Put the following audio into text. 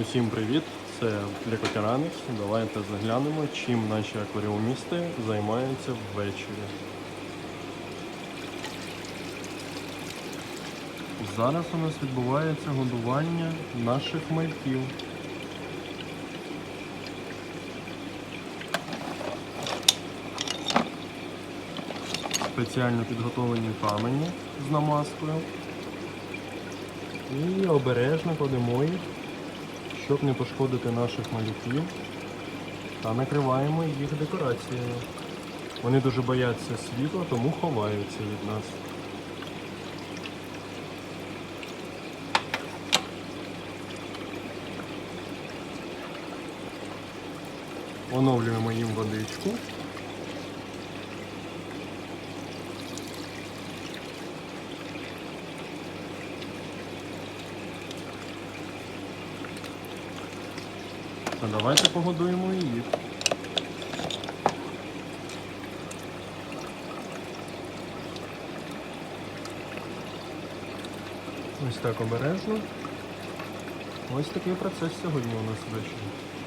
Усім привіт! Це Лікотіранець. Давайте заглянемо, чим наші акваріумісти займаються ввечері. Зараз у нас відбувається годування наших мальків. Спеціально підготовлені камені з намазкою. І обережно кладемо їх щоб не пошкодити наших малюків, та накриваємо їх декораціями. Вони дуже бояться світла, тому ховаються від нас. Оновлюємо їм водичку. А давайте погодуємо її. Ось так обережно. Ось такий процес сьогодні у нас ввечері.